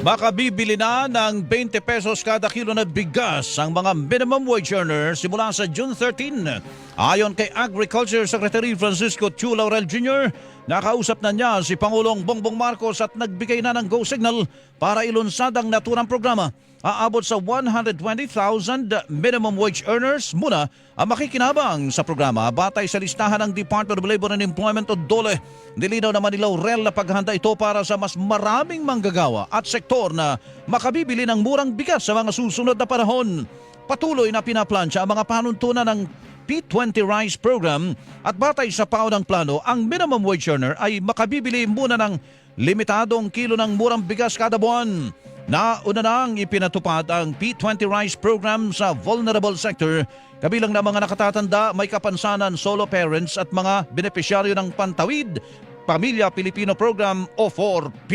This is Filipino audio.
Makabibili na ng 20 pesos kada kilo na bigas ang mga minimum wage earners simula sa June 13. Ayon kay Agriculture Secretary Francisco Chu Laurel Jr., nakausap na niya si Pangulong Bongbong Marcos at nagbigay na ng go signal para ilunsad ang naturang programa. Aabot sa 120,000 minimum wage earners muna ang makikinabang sa programa batay sa listahan ng Department of Labor and Employment o DOLE. Nilinaw naman ni Laurel na paghahanda ito para sa mas maraming manggagawa at sektor na makabibili ng murang bigas sa mga susunod na panahon. Patuloy na pinaplansya ang mga panuntunan ng P20 Rice Program at batay sa paunang plano, ang minimum wage earner ay makabibili muna ng limitadong kilo ng murang bigas kada buwan. Nauna nang ipinatupad ang P20 Rice Program sa vulnerable sector, kabilang na mga nakatatanda, may kapansanan, solo parents at mga benepisyaryo ng Pantawid, Pamilya Pilipino Program o 4P.